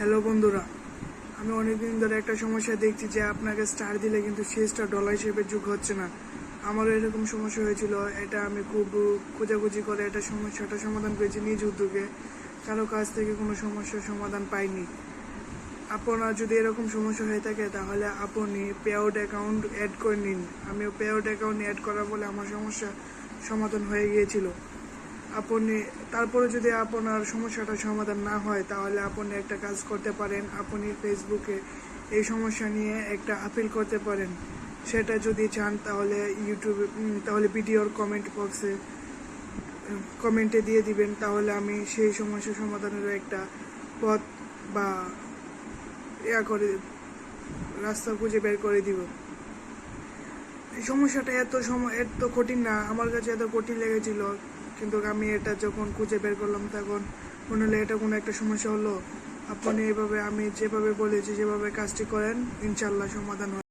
Hello বন্ধুরা, আমি অনেকদিন ধরে একটা সমস্যা দেখছি যে আপনাকে স্টার দিলে কিন্তু সেই স্টার ডলার হিসেবে যোগ হচ্ছে না। আমারও এরকম সমস্যা হয়েছিল, এটা আমি খুব খোঁজাখুঁজি করে এটা সমস্যাটা সমাধান করেছি নিজ উদ্যোগে। কারও কাছ থেকে কোনো সমস্যার সমাধান পাইনি। আপনার যদি এরকম সমস্যা হয়ে থাকে, তাহলে আপনি পেআউট অ্যাকাউন্ট অ্যাড করে নিন। আমি পেআউট অ্যাকাউন্ট অ্যাড করার বলে আমার সমস্যা সমাধান হয়ে গিয়েছিল। আপনি, তারপরে যদি আপনার সমস্যাটা সমাধান না হয়, তাহলে আপনি একটা কাজ করতে পারেন। আপনি ফেসবুকে এই সমস্যা নিয়ে একটা আপিল করতে পারেন। সেটা যদি চান, তাহলে ইউটিউবে তাহলে ভিডিওর কমেন্ট বক্সে কমেন্টে দিয়ে দিবেন। তাহলে আমি সেই সমস্যা সমাধানের একটা পথ বা ইয়া করে, রাস্তা খুঁজে বের করে দিব। এই সমস্যাটা এত সময় এত কঠিন না। আমার কাছে এত কঠিন লেগেছিল। কিন্তু আমি এটা যখন খুঁজে বের করলাম তখন মনে হলো এটা কোনো একটা সমস্যা হলো। আপনি এভাবে আমি যেভাবে বলেছি, যেভাবে কাজটি করেন ইনশাল্লাহ সমাধান হবে